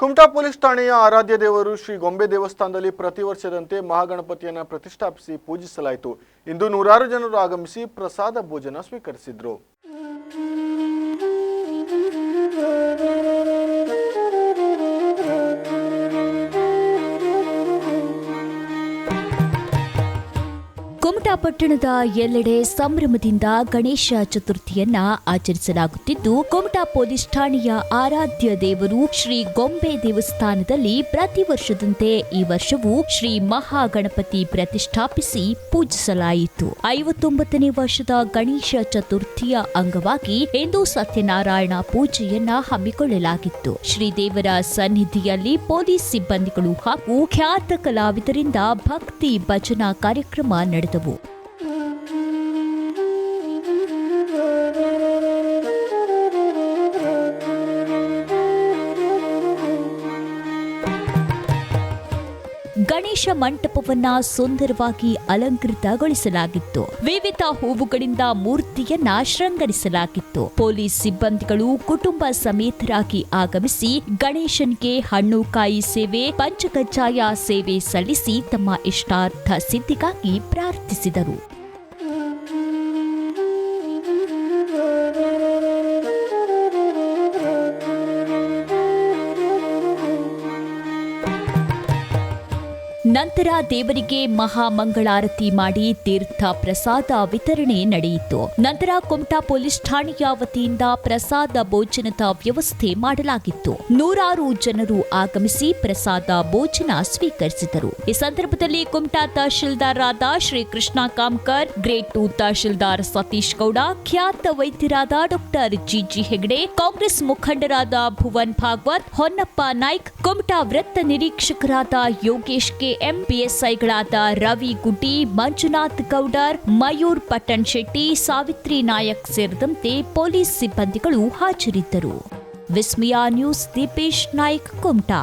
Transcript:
Kumta police ಠಾಣೆಯ ಆರಾಧ್ಯ ದೇವರು ಶ್ರೀ ಗೊಂಬೆ ದೇವಸ್ಥಾನದಲ್ಲಿ ಪ್ರತಿ ವರ್ಷದಂತೆ ಮಹಾಗಣಪತಿಯನ್ನು ಪ್ರತಿಷ್ಠಾಪಿಸಿ ಪೂಜಿಸಲಾಯಿತು. ಇಂದು ನೂರಾರು ಜನರು ಆಗಮಿಸಿ ಪ್ರಸಾದ ಭೋಜನ ಸ್ವೀಕರಿಸಿದ್ರು. ಕುಮಟಾ ಪಟ್ಟಣದ ಎಲ್ಲೆಡೆ ಸಂಭ್ರಮದಿಂದ ಗಣೇಶ ಚತುರ್ಥಿಯನ್ನ ಆಚರಿಸಲಾಗುತ್ತಿದ್ದು, ಕುಮಟಾ ಪೊಲೀಸ್ ಠಾಣೆಯ ಆರಾಧ್ಯ ದೇವರು ಶ್ರೀ ಗೊಂಬೆ ದೇವಸ್ಥಾನದಲ್ಲಿ ಪ್ರತಿ ವರ್ಷದಂತೆ ಈ ವರ್ಷವೂ ಶ್ರೀ ಮಹಾಗಣಪತಿ ಪ್ರತಿಷ್ಠಾಪಿಸಿ ಪೂಜಿಸಲಾಯಿತು. ಐವತ್ತೊಂಬತ್ತನೇ ವರ್ಷದ ಗಣೇಶ ಚತುರ್ಥಿಯ ಅಂಗವಾಗಿ ಇಂದು ಸತ್ಯನಾರಾಯಣ ಪೂಜೆಯನ್ನ ಹಮ್ಮಿಕೊಳ್ಳಲಾಗಿತ್ತು. ಶ್ರೀದೇವರ ಸನ್ನಿಧಿಯಲ್ಲಿ ಪೊಲೀಸ್ ಸಿಬ್ಬಂದಿಗಳು ಹಾಗೂ ಖ್ಯಾತ ಕಲಾವಿದರಿಂದ ಭಕ್ತಿ ಭಜನಾ ಕಾರ್ಯಕ್ರಮ ನಡೆದವು. ಗಣೇಶ ಮಂಟಪವನ್ನ ಸುಂದರವಾಗಿ ಅಲಂಕೃತಗೊಳಿಸಲಾಗಿತ್ತು. ವಿವಿಧ ಹೂವುಗಳಿಂದ ಮೂರ್ತಿಯನ್ನ ಶೃಂಗರಿಸಲಾಗಿತ್ತು. ಪೊಲೀಸ್ ಸಿಬ್ಬಂದಿಗಳು ಕುಟುಂಬ ಸಮೇತರಾಗಿ ಆಗಮಿಸಿ ಗಣೇಶನ್ಗೆ ಹಣ್ಣು ಕಾಯಿ ಸೇವೆ ಪಂಚಕಜ್ಜಾಯ ಸೇವೆ ಸಲ್ಲಿಸಿ ತಮ್ಮ ಇಷ್ಟಾರ್ಥ ಸಿದ್ಧಿಗಾಗಿ ಪ್ರಾರ್ಥಿಸಿದರು. ನಂತರ ದೇವರಿಗೆ ಮಹಾ ಮಂಗಳಾರತಿ ಮಾಡಿ ತೀರ್ಥ ಪ್ರಸಾದ ವಿತರಣೆ ನಡೆಯಿತು. ನಂತರ ಕುಮಟಾ ಪೊಲೀಸ್ ಠಾಣೆಯ ವತಿಯಿಂದ ಪ್ರಸಾದ ಭೋಜನದ ವ್ಯವಸ್ಥೆ ಮಾಡಲಾಗಿತ್ತು. ನೂರಾರು ಜನರು ಆಗಮಿಸಿ ಪ್ರಸಾದ ಭೋಜನ ಸ್ವೀಕರಿಸಿದರು. ಈ ಸಂದರ್ಭದಲ್ಲಿ ಕುಮಟಾ ತಹಶೀಲ್ದಾರರಾದ ಶ್ರೀ ಕೃಷ್ಣ ಕಾಮ್ಕರ್ ಗ್ರೇಟ್ ಟು ತಹಶೀಲ್ದಾರ್ ಸತೀಶ್ ಗೌಡ, ಖ್ಯಾತ ವೈದ್ಯರಾದ doctor G G Hegde, Congress ಮುಖಂಡರಾದ ಭುವನ್ ಭಾಗವತ್, ಹೊನ್ನಪ್ಪ ನಾಯ್ಕ್, ಕುಮಟಾ ವೃತ್ತ ನಿರೀಕ್ಷಕರಾದ ಯೋಗೇಶ್ ಕೆ ಎಂ ಪಿಎಸ್ಐಗಳಾದ ರವಿ ಗುಡ್ಡಿ ಮಂಜುನಾಥ್ ಗೌಡರ್, ಮಯೂರ್ ಪಟ್ಟಣ್ ಶೆಟ್ಟಿ, ಸಾವಿತ್ರಿ ನಾಯಕ್ ಸೇರಿದಂತೆ ಪೊಲೀಸ್ ಸಿಬ್ಬಂದಿಗಳು ಹಾಜರಿದ್ದರು. ವಿಸ್ಮಿಯಾ ನ್ಯೂಸ್, ದೀಪೇಶ್ ನಾಯ್ಕ್, ಕುಮಟಾ.